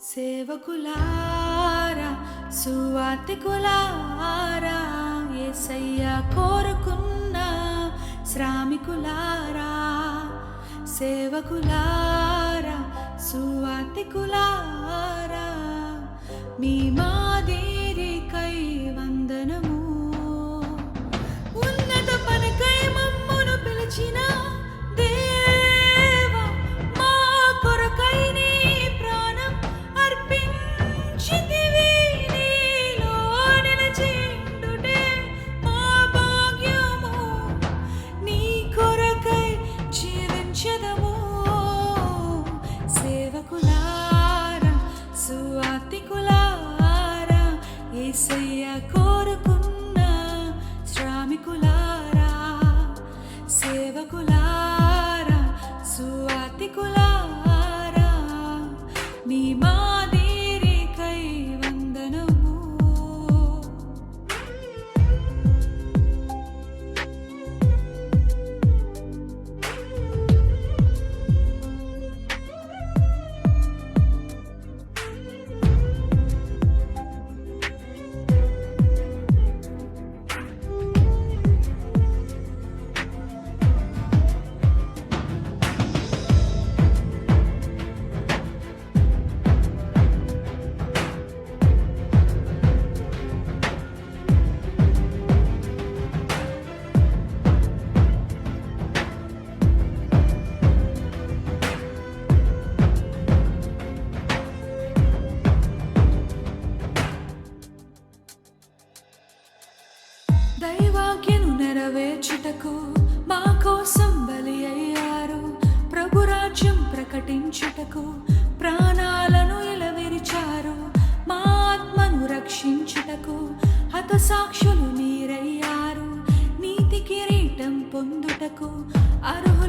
సేవకులారా సువాతికులారా ఏసయ్య కోరుకున్న శ్రామికులారా సేవకులారా సువాతికులారా మీ మా ఏసయ్య రక్షించుటకు ప్రాణాలను ఇలవెరిచారు మా ఆత్మను రక్షించుటకు హతసాక్షులు మీరయ్యారు. నీతి కిరీటం పొందుటకు అర్హులు